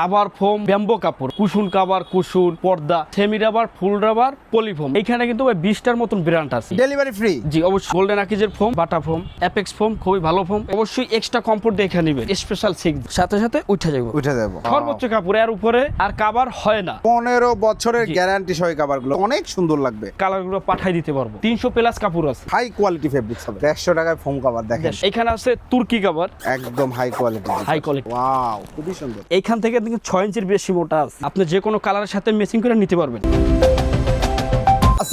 Rubber foam bamboo কাপড় কুসুন cover cushion পর্দা semi rubber full rubber polyfoam এখানে কিন্তু বিশটার মতন ব্র্যান্ড আছে। ডেলিভারি ফ্রি জি অবশ্যই। Golden আকিজের foam Bata foam apex foam খুবই ভালো ফোম। অবশ্যই এক্সট্রা কমফোর্ট দেখে নেবেন স্পেশাল সিক্স সাথে সাথে উঠে যাব। উঠে যাব। সর্বোচ্চ কাপড় এর উপরে আর কাবার হয় না। পনেরো বছরের গ্যারান্টি সহ কাবারগুলো অনেক সুন্দর লাগবে। কালারগুলো পাঠাই দিতে পারব। তিনশো প্লাস কাপড় আছে। হাই কোয়ালিটি ফেব্রিক্স হবে। দেড়শো টাকায় ফোম কাভার দেখেন। এখানে আছে তুর্কি কাবার একদম high quality high quality wow খুবই সুন্দর। এখান থেকে কিন্তু ছয় ইঞ্চির বেশি মোটা আছে। আপনি যে কোনো কালারের সাথে মেসিং করে নিতে পারবেন।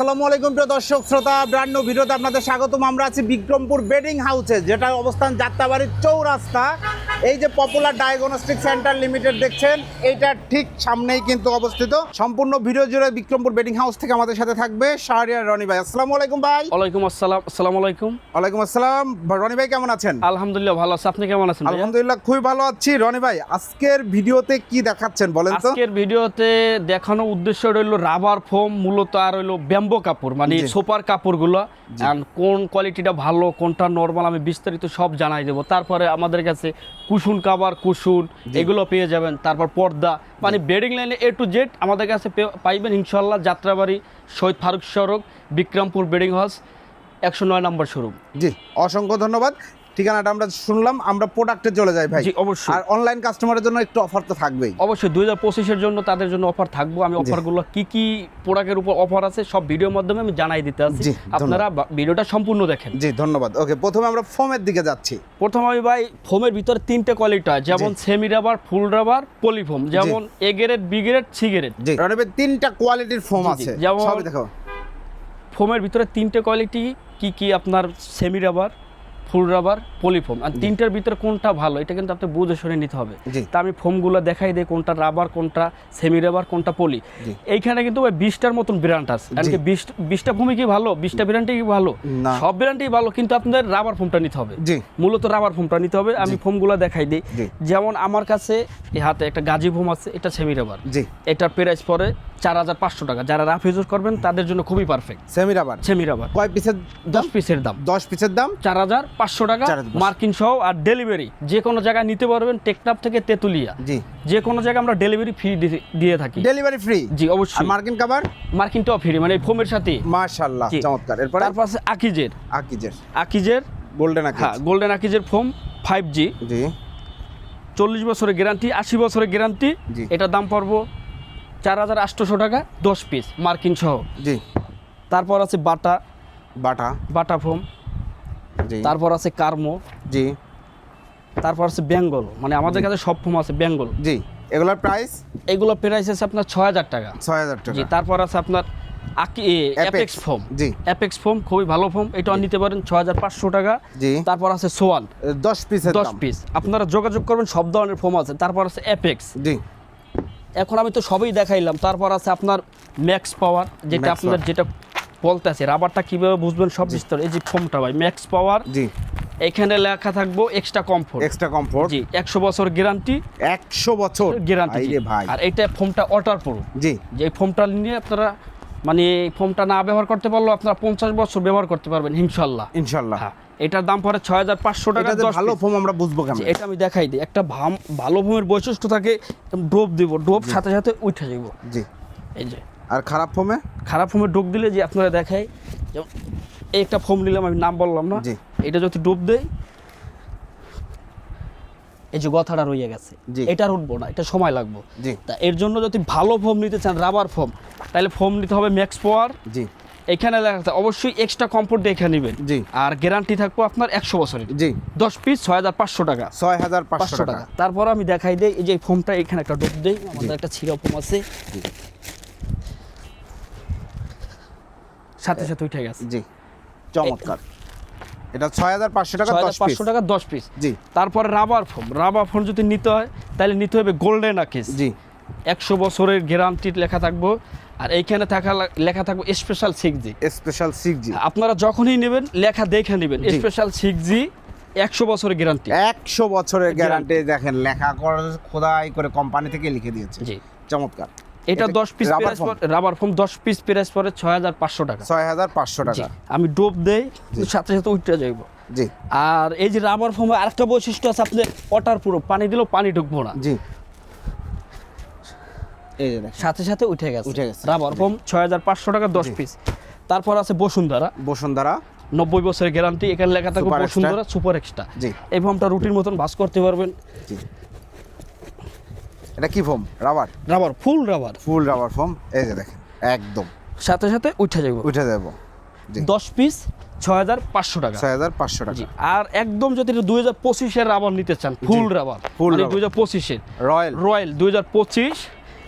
আসসালামু আলাইকুম প্রিয় দর্শক শ্রোতা ব্র্যান্ড নিউ ভিডিওতে আপনাদের স্বাগতম। আমরা আছি বিক্রমপুর বেডিং হাউসে যেটা অবস্থান যাত্রাবাড়ির চৌরাস্তা। এই যে পপুলার ডায়াগনস্টিক সেন্টার লিমিটেড দেখছেন এইটার ঠিক সামনেই কিন্তু অবস্থিত। সম্পূর্ণ ভিডিও জুড়ে বিক্রমপুর বেডিং হাউস থেকে আমাদের সাথে থাকবে শাহরিয়ার রনি ভাই। আসসালামু আলাইকুম ভাই। ওয়ালাইকুম আসসালাম আসসালামু আলাইকুম। ওয়ালাইকুম আসসালাম। রনি ভাই কেমন আছেন? আলহামদুলিল্লাহ ভালো আছে। আপনি কেমন আছেন আলহামদুলিল্লাহ খুবই ভালো আছি। রনি ভাই আজকের ভিডিওতে কি দেখাচ্ছেন বলেন তো? আজকের ভিডিওতে দেখানোর উদ্দেশ্য রইল রাবার ফোম মূলত আর হইল ব্যাম্বো কাপড় মানে। সোপার কাপড়গুলো কোন কোয়ালিটিটা ভালো কোনটা নর্মাল আমি বিস্তারিত সব জানাই দেবো। তারপরে আমাদের কাছে কুসুন কাবার কুসুন এগুলো পেয়ে যাবেন। তারপর পর্দা মানে বেডিং লাইনে এ টু জেড আমাদের কাছে পাইবেন ইনশাল্লাহ যাত্রাবাড়ি শহীদ ফারুক সড়ক বিক্রমপুর বেডিং হাউস একশো নয় নম্বর শোরুম জি অসংখ্য ধন্যবাদ। ঠিকানাটা আমরা শুনলাম আমরা প্রোডাক্টে চলে যাই ভাই। অবশ্যই। আর অনলাইন কাস্টমারের জন্য একটু অফার তো থাকবেই। অবশ্যই দুই হাজার পঁচিশের জন্য তাদের জন্য অফার থাকব। আমি অফারগুলো কি কি প্রোডাক্টের উপর অফার আছে সব ভিডিওর মাধ্যমে আমি জানাই দিতে আছি আপনারা ভিডিওটা সম্পূর্ণ দেখেন। জি ধন্যবাদ। ওকে প্রথমে আমরা ফোমের দিকে যাচ্ছি। প্রথম আমি ভাই ফোমের ভিতরে তিনটে কোয়ালিটি হয় যেমন semi rubber full rubber polyfoam যেমন A grade B grade C grade তিনটা কোয়ালিটির ফোম আছে। যেমন- দেখো। ফোমের ভিতরে তিনটে কোয়ালিটি কি কি আপনার semi rubber full rubber polyfoam. আর তিনটার ভিতরে কোনটা ভালো এটা কিন্তু আপনি বুঝে শুনে নিতে হবে। তা আমি ফোমগুলো দেখাই দিই কোনটা রাবার কোনটা সেমি রাবার কোনটা পলি। এইখানে কিন্তু ওই বিশটার মতন ব্র্যান্ড আছে। কারণ কি বিশ বিশটা ফোমই কি ভালো বিশটা ব্র্যান্ডই কি ভালো? সব ব্র্যান্ডই ভালো কিন্তু আপনাদের রাবার ফোমটা নিতে হবে। মূলত রাবার ফোমটা নিতে হবে। আমি ফোমগুলো দেখাই দিই। যেমন আমার কাছে এই হাতে একটা গাজি ফোম আছে এটা সেমি রাবার জি। এটার প্রাইস পরে চার হাজার পাঁচশো টাকা। যারা রাফ ইউজ করবেন তাদের জন্য খুবই perfect semi rubber semi rubber কয় পিসের দশ পিসের দাম। দশ পিসের দাম? চার হাজার পাঁচশো টাকা 4,500 মার্কিন সহ আর ডেলিভারি। যে কোনো জায়গায় নিতে পারবেন টেকনাপ থেকে তেতুলিয়া। জি। যে কোনো জায়গায় আমরা ডেলিভারি ফ্রি দিয়ে থাকি। Delivery free? জি অবশ্যই। মার্কিন কাভার মার্কিনটাও ফ্রি মানে ফোমের সাথে। মাশাআল্লাহ চমৎকার। এরপরে? তারপর আছে আকিজের। আকিজের। আকিজের? গোল্ডেন আকিজ হ্যাঁ গোল্ডেন আকিজের ফোম ফাইভ জি জি। চল্লিশ বছরের গ্যারান্টি আশি বছরের গ্যারান্টি জি। এটার দাম পড়ব চার হাজার আটশোশো টাকা দশ পিস মার্কিন সহ। জি। তারপর আছে বাটা। বাটা। বাটা ফোম তারপর আছে কার্মো। জি। তারপর আছে বেঙ্গল। মানে আমাদের কাছে সব ফোম আছে বেঙ্গল। জি। এগুলোর প্রাইস এগুলো প্রাইস আছে আপনার ছয় হাজার টাকা। ছয় হাজার টাকা। জি তারপর আছে আপনার অ্যাপেক্স ফোম। জি। অ্যাপেক্স ফোম খুবই ভালো ফোম। এটা নিতে পারেন ছ হাজার পাঁচশো টাকা। জি। তারপর আছে সোয়ান। দশ পিসের দশ পিস আপনারা যোগাযোগ করবেন সব ধরনের ফোম আছে। তারপর আছে অ্যাপেক্স জি। এখন আমি তো সবই দেখাইলাম। তারপর আছে আপনার ম্যাক্স পাওয়ার যেটা আপনার যেটা বলতে আছে রাবারটা কীভাবে বুঝবেন সব বিস্তার এই যে ফোমটা ভাই ম্যাক্স পাওয়ার জি। এখানে লেখা থাকব এক্সট্রা কমফোর্ট এক্সট্রা কমফোর্ট জি একশো বছর গ্যারান্টি একশো বছর। গ্যারান্টি ভাই। আর এইটা ফোমটা ওয়াটার প্রুফ জি। যে ফোমটা নিয়ে আপনারা মানে এই ফোমটা না ব্যবহার করতে পারলেও আপনারা পঞ্চাশ বছর ব্যবহার করতে পারবেন ইনশাল্লাহ ইনশাল্লাহ হ্যাঁ এটার দাম পড়ে ছয় হাজার পাঁচশো টাকা এটা দশ ভালো ফোম আমরা বুঝব কেমন? এটা আমি দেখাই দিই। একটা ভাম ভালো ফোমের বৈশিষ্ট্য থাকে ডোপ দিব ডোপ সাথে সাথে উঠে যাব জি। এই যে আর খারাপ ফোমে? খারাপ ফোমে ডোপ দিলে যে আপনারা দেখাই যেমন একটা ফোম নিলাম আমি নাম বললাম না? জি। এটা যদি ডোপ দেয় এই যে কথাটা রয়ে গেছে জি। এটা উঠবো না এটা সময় লাগবে। জি। তা এর জন্য যদি ভালো ফোম নিতে চান রাবার ফোম তাহলে ফোম নিতে হবে ম্যাক্স পাওয়ার জি। এখানে লেখা অবশ্যই এক্সট্রা কমফোর্ট দেখে নেবেন। জি। আর গ্যারান্টি থাকব আপনার একশো বছরের। জি। দশ পিস ছয় হাজার পাঁচশো টাকা। ছয় হাজার পাঁচশো টাকা। তারপর আমি দেখাই দিই এই যে ফোমটা এখানে একটা ডোপ দেই আমাদের একটা ছিঁড়া ফোম আছে। সাথে সাথে উঠে গেছে। জি চমৎকার। এটা ছয় হাজার পাঁচশো টাকা দশ পাঁচশো টাকা দশ পিস জি। তারপরে রাবার ফোম রাবার ফোম যদি নিতে হয় তাহলে নিতে হবে গোল্ডেন আকিস। জি। একশো বছরের গ্যারান্টি লেখা থাকব। আর এইখানে থাকা লেখা থাকব special six G special six G আপনারা যখনই নেবেন লেখা দেখে নেবেন। স্পেশাল সিক্স জি একশো বছরের গ্যারান্টি একশো বছরের গ্যারান্টি দেখেন লেখা করে খোদাই করে কোম্পানি থেকে লিখে দিয়েছে। জি। চমৎকার। এটা দশ piece rubber foam rubber foam দশ পিস প্রাইস পরে ছয় হাজার পাঁচশো টাকা। ছয় হাজার পাঁচশো জি। টাকা। আমি ডোপ দেই সাথে সাথে উঠতে যাইব। জি। আর এই যে রাবার ফোমে আরেকটা বৈশিষ্ট্য আছে আপনি ওয়াটার পুরো পানি দিলেও পানি ঢুকবো না। জি। এই যে সাথে সাথে উঠে গেছে। উঠে গেছে। রাবার ফোম ছয় হাজার পাঁচশো টাকা দশ পিস তারপর আছে বসুন্ধরা। বসুন্ধরা। নব্বই বছরের গ্যারান্টি এখানে লেখা থাকবে বসুন্ধরা সুপার এক্সট্রা জি। এই ফর্মটা রুটির মতন বাস করতে পারবেন। জি। এটা কি foam? Rubber? Rubber full rubber. Full rubber foam. এই যে দেখেন একদম। সাথে সাথে উঠে যাবে উঠে যাব জি। দশ পিস ছয় হাজার পাঁচশো টাকা। ছয় হাজার পাঁচশো জি টাকা আর একদম যদি দুই হাজার পঁচিশের রাবার নিতে চান ফুল রাবার ফুল মানে। দুই হাজার পঁচিশের। রয়্যাল। রয়্যাল দুই হাজার পঁচিশ।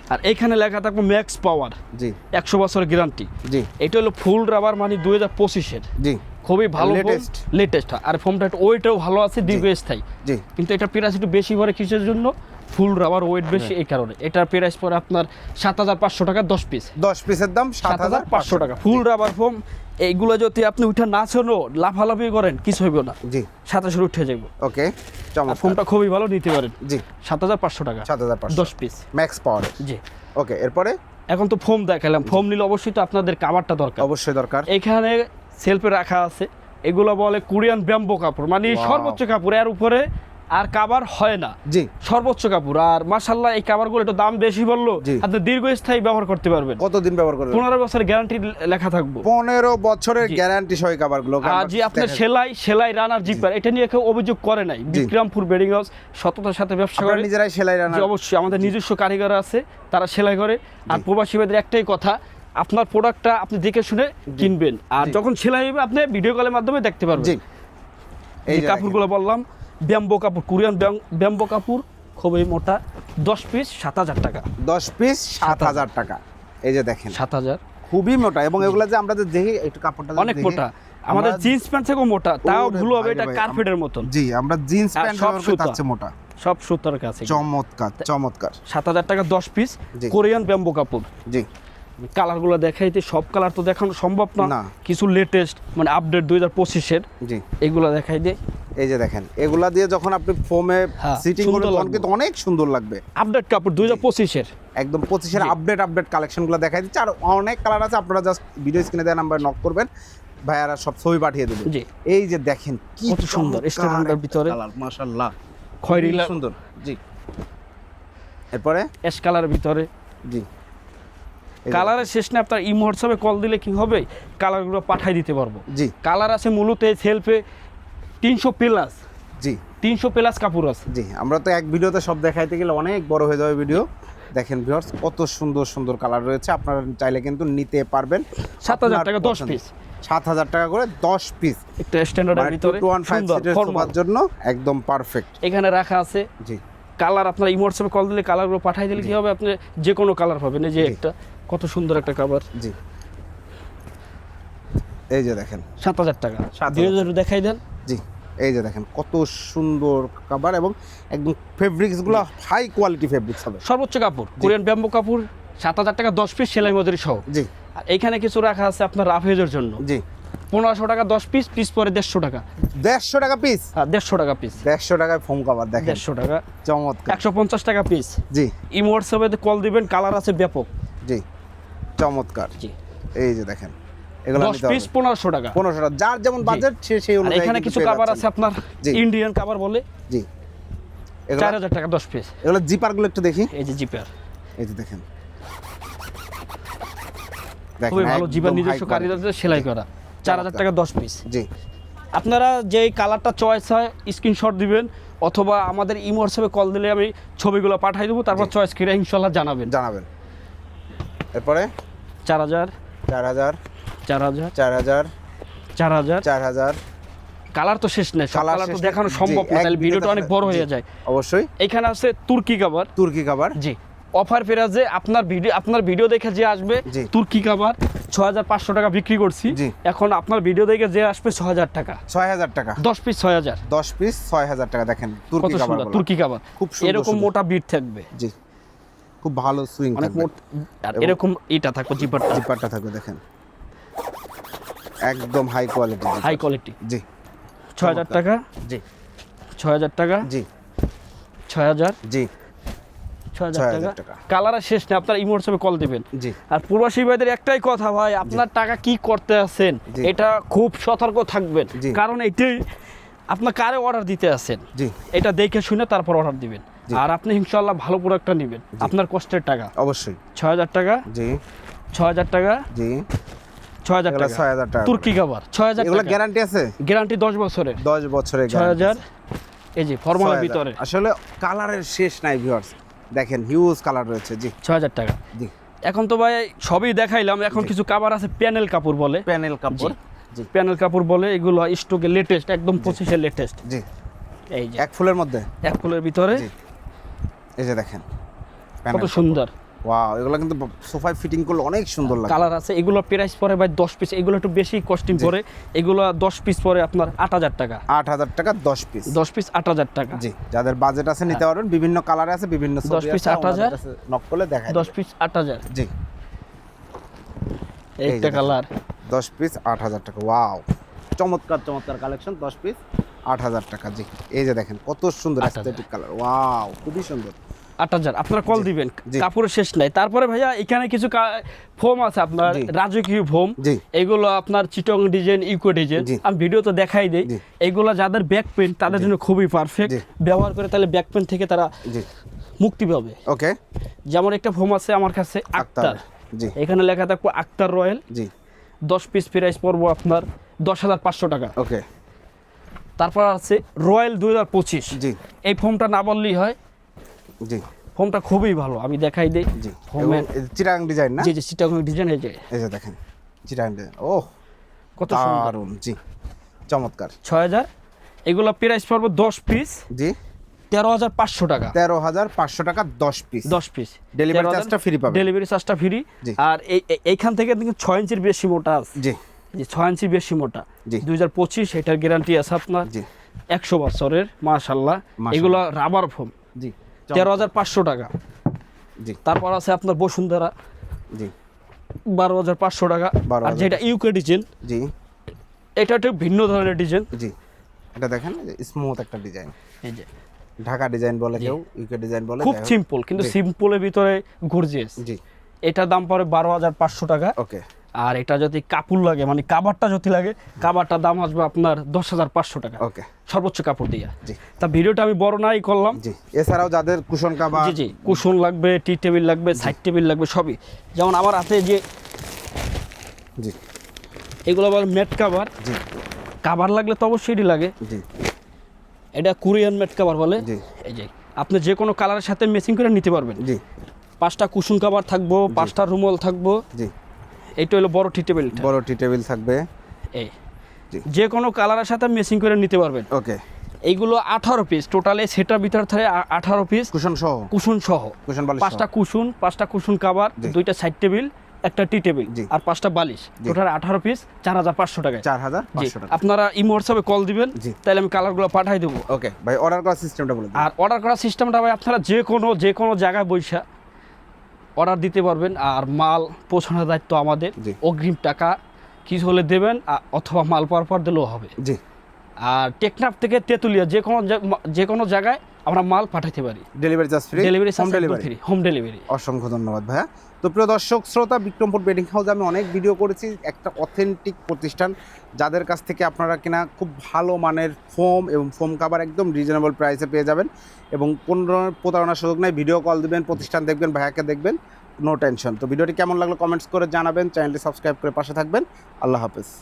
আর এখানে লেখা থাকবে ম্যাক্স পাওয়ার। জি। একশো বছরের গ্যারান্টি। জি। এটা হলো ফুল রাবার মানে দুই হাজার পঁচিশের। জি। খুবই ভালো লেটেস্ট। লেটেস্ট। আর ফোমটা একটু ওয়েটও ভালো আছে দীর্ঘস্থায়ী। জি। কিন্তু এটা প্রাইস একটু বেশি পড়ে কিসের জন্য? ফুল রাবার ওয়েট বেশি হ্যাঁ। এই কারণে। এটার প্রাইস পড়ে আপনার সাত হাজার পাঁচশো টাকা দশ পিস দশ পিসের দাম সাত হাজার পাঁচশো টাকা। ফুল রাবার ফোম এইগুলো যদি আপনি উঠে না শোনো লাফালাফি করেন কিছু হইব না। জি। সাথে উঠে যাইব। ওকে চমৎকার। ফোনটা খুবই ভালো নিতে পারেন। জি। সাত হাজার পাঁচশো টাকা। সাত হাজার পাঁচশো। দশ পিস ম্যাক্স পাওয়ার জি। ওকে এরপরে? এখন তো ফোম দেখালাম। ফোম নিলে অবশ্যই তো আপনাদের কাভারটা দরকার। অবশ্যই দরকার। এখানে সেলফে রাখা আছে। এগুলো বলে কোরিয়ান ব্যাম্বো কাপড়। মানে সর্বোচ্চ কাপড়। এর উপরে আর কাবার হয় না। জি। সর্বোচ্চ কাপড়। আর মাসাল্লাহ এই কাবারগুলো একটু দাম বেশি বলল আপনি দীর্ঘস্থায়ী ব্যবহার করতে পারবেন। কতদিন ব্যবহার করবেন? পনেরো বছরের গ্যারান্টি লেখা থাকব। পনেরো বছরের গ্যারান্টি সহ কাভারগুলো আর যে আপনার সেলাই সেলাই রানার জিপার এটা নিয়ে কেউ অভিযোগ করে নাই। বিক্রমপুর বেডিং হাউস সততার সাথে ব্যবসা করে। নিজেরাই সেলাই যে রান্না অবশ্যই আমাদের নিজস্ব কারিগর আছে তারা সেলাই করে। আর প্রবাসী ভাইদের একটাই কথা আপনার প্রোডাক্টটা আপনি দেখে শুনে কিনবেন। আর যখন সেলাই হবে আপনি ভিডিও কলের মাধ্যমে দেখতে পারবেন। জি। এই কাপড়গুলো বললাম ব্যাম্বো কাপড় কোরিয়ান ব্যাম্বো কাপড় খুবই মোটা দশ পিস সাত হাজার টাকা। দশ পিস সাত হাজার। টাকা। এই যে দেখেন। সাত হাজার। খুবই মোটা এবং এগুলো যে আমরা যে দেখি একটু কাপড়টা অনেক মোটা। আমাদের জিন্স প্যান্ট থেকেও মোটা তাও ভুল হবে এটা কার্পেটের মতন। জি আমরা জিন্স প্যান্ট সব সুতা। মোটা। সব সুতার কাছে। চমৎকার চমৎকার। সাত হাজার টাকা দশ পিস কোরিয়ান ব্যাম্বো কাপড়। জি। কালারগুলো দেখাইতে সব কালার তো দেখানো সম্ভব না। না। কিছু লেটেস্ট মানে আপডেট দুই হাজার পঁচিশের। জি। এগুলো দেখাই দিয়ে এই যে দেখেন এগুলা দিয়ে যখন আপনি ফোমে হ্যাঁ, সিটিং করবেন তখন। কিন্তু অনেক সুন্দর লাগবে। আপডেট কাপড় দুই হাজার পঁচিশের। একদম পঁচিশের আপডেট আপডেট কালেকশনগুলো দেখাই দিচ্ছে। আর অনেক কালার আছে আপনারা জাস্ট ভিডিও স্ক্রিনে দেওয়া নাম্বার নক করবেন। ভাইয়ারা সব ছবি পাঠিয়ে দেবেন জি। এই যে দেখেন কি সুন্দর, স্ট্যান্ডার্ডের ভিতরে। মাশাআল্লাহ। খয়েরি সুন্দর। জি। এরপরে? অ্যাশ কালারের ভিতরে। জি। কালারের শেষ না আপনার ইমো হোয়াটসঅ্যাপে কল দিলে কি হবে? কালারগুলো পাঠাই দিতে পারব। জি। কালার আছে মূলত এই সেলফে তিনশো প্লাস। জি। তিনশো প্লাস কাপড় আছে। জি আমরা তো এক ভিডিওতে সব দেখাইতে গেলে অনেক বড় হয়ে যাবে ভিডিও। দেখেন ভিউয়ার্স কত সুন্দর সুন্দর কালার রয়েছে। আপনারা চাইলে কিন্তু নিতে পারবেন। সাত হাজার টাকা দশ পিস সাত হাজার টাকা করে দশ পিস একটা স্ট্যান্ডার্ডের ভিতরে সুন্দর formal। সোফার জন্য একদম পারফেক্ট এখানে রাখা আছে। জি। কালার আপনার ইমো হোয়াটসঅ্যাপে কল দিলে কালারগুলো পাঠাই দিলে কি হবে? আপনি যে কোনো কালার পাবেন। এই যে একটা কত সুন্দর একটা কাভার জি। এই যে দেখেন। সাত হাজার টাকা। 7,000 দুই হাজার দেখাই দেন। জি। এই যে দেখেন কত সুন্দর কাবার এবং একদম ফেব্রিক্সগুলো হাই কোয়ালিটি ফেব্রিক্স হবে। সর্বোচ্চ কাপড় কোরিয়ান ব্যাম্বো কাপড় সাত হাজার টাকা দশ পিস সেলাই মজুরি সহ। জি। আর এইখানে কিছু রাখা আছে আপনার রাফেজের জন্য। জি। পনেরোশো টাকা দশ পিস পিস পরে দেড়শো টাকা। দেড়শো টাকা পিস আর দেড়শো টাকা পিস দেড়শো টাকায় ফোম কাবার দেখেন। দেড়শো টাকা। চমৎকার। একশো পঞ্চাশ টাকা পিস জি। ইমো হোয়াটসঅ্যাপে কল দিবেন কালার আছে ব্যাপক। জি। চমৎকার। জি। এই যে দেখেন এগুলো পিস টাকা। টাকা। যার যেমন বাজেট সে সেই অনুযায়ী এখানে কিছু আছে আপনার ইন্ডিয়ান বলে। জি। টাকা দশ পিস এগুলো জিপারগুলো একটু দেখি। এই যে জিপের এই যে দেখেন। দেখেন, খুবই ভালো জিপার নিজস্ব কারিগরদের সেলাই করা। চার হাজার টাকা দশ পিস জি। আপনারা যেই কালারটা চয়েস হয় স্ক্রিনশট দিবেন অথবা আমাদের ইমো হোয়াটসঅ্যাপে কল দিলে আমি ছবিগুলো পাঠাই দেবো তারপর চয়েস করে ইনশাল্লাহ জানাবেন। জানাবেন। এরপরে? চার হাজার। চার হাজার। চার হাজার। চার হাজার। চার হাজার। চার হাজার। কালার তো শেষ নেই কালার তো দেখানো সম্ভব না তাহলে ভিডিওটা অনেক বড় হয়ে যায়। অবশ্যই। এখানে আছে তুর্কি কাবার তুর্কি কাবার জি অফার ফেরাজে আপনার ভিডিও আপনার ভিডিও দেখে যে আসবে তুর্কি কাবার ছ হাজার পাঁচশো টাকা বিক্রি করছি। এখন আপনার ভিডিও দেখে যে আসবে ছ হাজার টাকা। ছয় হাজার টাকা। দশ পিস ছয় হাজার। দশ পিস ছয় হাজার টাকা। দেখেন তুর্কি কাবার তুর্কি কাবার খুব এরকম মোটা বিট থাকবে। জি খুব ভালো সুইং অনেক এরকম এটা থাকবে জিপারটা জিপারটা থাকবে দেখেন। একদম হাই কোয়ালিটি হাই কোয়ালিটি জি। ছয় হাজার টাকা? জি। ছয় হাজার টাকা? জি। ছয় হাজার? জি। ছয় হাজার 6,000 টাকা? টাকা। কালারের শেষ নেই আপনার ইমোর হিসাবে কল দিবেন। জি। আর পূর্বাসী ভাইদের একটাই কথা ভাই আপনার টাকা কি করতে আছেন। এটা খুব সতর্ক থাকবেন। কারণ এটাই আপনার কারে অর্ডার দিতে আছেন? জি। এটা দেখে শুনে তারপর অর্ডার দিবেন। আর আপনি ইনশাল্লাহ ভালো প্রোডাক্টটা নেবেন। আপনার কষ্টের টাকা। অবশ্যই। ছয় হাজার টাকা? জি। ছয় হাজার টাকা? জি। ছয় হাজার টাকা। ছয় হাজার টাকা তুর্কি কাবার ছয় হাজার এগুলো গ্যারান্টি আছে? গ্যারান্টি দশ বছরের। দশ বছরের ছয় হাজার। এই যে ফর্মালের 6000 ভিতরে। আসলে কালারের শেষ নাই ভিউয়ার্স দেখেন হিউজ কালার রয়েছে জি। ছয় হাজার টাকা। জি। এখন তো ভাই সবই দেখাইলাম। এখন কিছু কাবার আছে প্যানেল কাপড় বলে। প্যানেল কাপড় জি। প্যানেল কাপড় বলে এগুলো স্টকে লেটেস্ট একদম পঁচিশের লেটেস্ট জি। এই যে। এক ফুলের মধ্যে? এক ফুলের ভিতরে। এই যে দেখেন কত সুন্দর। ওয়াও এগুলো কিন্তু সোফায় ফিটিং করলে অনেক সুন্দর লাগে। কালার আছে এগুলো প্রাইস পরে ভাই দশ পিস এগুলো একটু বেশি কস্টিং পরে এগুলো দশ পিস পরে আপনার আট হাজার টাকা। আট হাজার টাকা দশ পিস দশ পিস আট হাজার টাকা। জি যাদের বাজেট আছে নিতে পারবেন বিভিন্ন কালারে আছে বিভিন্ন হ্যাঁ। দশ piece 8000 নক করলে দেখা দশ পিস আট হাজার। জি। একটা কালার দশ পিস আট হাজার টাকা ওয়াও চমৎকার চমৎকার কালেকশন দশ পিস আট হাজার টাকা জি। এই যে দেখেন কত সুন্দর 8000 অ্যাস্থেটিক কালার ওয়াও খুবই সুন্দর। আট হাজার। আপনারা কল দিবেন। জি। কাপড়ের শেষ নাই। তারপরে ভাইয়া এখানে কিছু ফোম আছে আপনার রাজকীয় ফোম এগুলো আপনার চিটং ডিজাইন ইকো ডিজাইন। আমি ভিডিও তো দেখাই দিই। এগুলো যাদের ব্যাক পেন তাদের জন্য খুবই পারফেক্ট ব্যবহার করে তাহলে ব্যাক পেন থেকে তারা মুক্তি পাবে। ওকে। যেমন একটা ফোম আছে আমার কাছে আক্তার। এখানে লেখা থাকব আক্তার রয়্যাল। জি। দশ পিস প্রাইস পড়ব আপনার দশ হাজার পাঁচশো টাকা। ওকে। তারপর আছে রয়্যাল দুই হাজার পঁচিশ। জি। এই ফোমটা না বললেই হয় জি। ফোমটা খুবই ভালো আমি দেখাই দিই। জি। ফোমের চিরাং ডিজাইন না? যে যে চিটাগং ডিজাইন এই যে। এই যে দেখেন চিরাং ডিজাইন। ও কত সুন্দর। দারুণ জি চমৎকার। ছয় হাজার। এগুলো প্রাইস পড়ব দশ পিস। জি। তেরো হাজার পাঁচশো টাকা। তেরো হাজার পাঁচশো টাকা দশ পিস। দশ পিস। ডেলিভারি চার্জটা ফ্রি পাবেন। ডেলিভারি চার্জটা ফ্রি জি। আর এই এই- এইখান থেকে কিন্তু ছয় ইঞ্চির বেশি মোটা আছে। জি। যে ছয় ইঞ্চি বেশি মোটা। জি। দুই হাজার পঁচিশ এটার গ্যারান্টি আছে আপনার। জি। একশো বছরের মাশাল্লাহ মাশাআল্লাহ। এগুলো রাবার ফোম জি। তেরো হাজার পাঁচশো টাকা। জি। তারপর আছে আপনার বসুন্ধরা। জি। বারো হাজার পাঁচশো টাকা। 12,500 আর যেটা ইউকে ডিজাইন জি। এটা একটু ভিন্ন ধরনের ডিজাইন। জি। এটা দেখেন স্মুথ একটা ডিজাইন। এই যে। ঢাকা ডিজাইন বলে কেউ ইউকে ডিজাইন বলে খুব সিম্পল কিন্তু সিম্পলের ভিতরে গর্জিয়াস জি। এটার দাম পড়ে বারো হাজার পাঁচশো টাকা। ওকে। আর এটা যদি কাপড় লাগে মানে কাবারটা যদি লাগে কাবারটার দাম আসবে আপনার দশ হাজার পাঁচশো টাকা। ওকে। সর্বোচ্চ কাপড় দিয়া। জি। তা ভিডিওটা আমি বড় নাই করলাম। জি। এছাড়াও যাদের কুশন কাবার জি জি। কুশন লাগবে টি টেবিল লাগবে সাইড টেবিল লাগবে সবই। যেমন আমার হাতে যে জি। এগুলো আবার ম্যাট কাভার জি। কাভার লাগলে তো অবশ্যই এটি লাগে। জি। এটা কোরিয়ান ম্যাট কাভার বলে। জি। এই যে আপনি যে কোনো কালারের সাথে ম্যাচিং করে নিতে পারবেন। জি। পাঁচটা কুশন কাভার থাকব পাঁচটা রুমল থাকব। জি। এইটা হলো বড় টি টেবিল বড় টি টেবিল থাকবে। এই। যে কোনো কালারের সাথে মেসিং করে নিতে পারবেন। ওকে। এইগুলো আঠারো পিস টোটালে সেটার ভিতর থাকে আঠারো পিস কুশন সহ। কুশন সহ। কুশন বালিশ পাঁচটা কুশন পাঁচটা কুশন কাভার জি। দুইটা সাইড টেবিল একটা টি টেবিল আর পাঁচটা বালিশ। টোটাল আঠারো পিস চার হাজার পাঁচশো টাকায়। চার হাজার টাকা। আপনারা ইমো হোয়াটসঅ্যাপে কল দিবেন তাহলে আমি কালারগুলো পাঠাই দেবো। ওকে। ভাই অর্ডার করার সিস্টেমটা বলে দিন। আর অর্ডার করার সিস্টেমটা ভাই আপনারা যে কোনো যে কোনো জায়গায় বৈশা অর্ডার দিতে পারবেন আর মাল পৌঁছানোর দায়িত্ব আমাদের। অগ্রিম টাকা কিছু হলে দেবেন অথবা মাল পর পর দিলেও হবে। জি। আর টেকনাফ থেকে তেঁতুলিয়া যে কোনো যে কোনো জায়গায় আমরা মাল পাঠাতে পারি। Delivery charge free delivery home delivery free home delivery অসংখ্য ধন্যবাদ ভাইয়া। তো প্রিয় দর্শক শ্রোতা বিক্রমপুর বেডিং হাউসে আমি অনেক ভিডিও করেছি একটা অথেন্টিক প্রতিষ্ঠান। যাদের কাছ থেকে আপনারা কিনা খুব ভালো মানের ফোম এবং ফোম কাভার একদম রিজনেবল প্রাইসে পেয়ে যাবেন এবং পনেরো প্রতারণার সুযোগ নেই। ভিডিও কল দিবেন প্রতিষ্ঠান দেখবেন ভাইয়াকে দেখবেন নো টেনশন তো ভিডিওটি কেমন লাগল কমেন্টস করে জানাবেন চ্যানেলটি সাবস্ক্রাইব করে পাশে থাকবেন। আল্লাহ হাফেজ।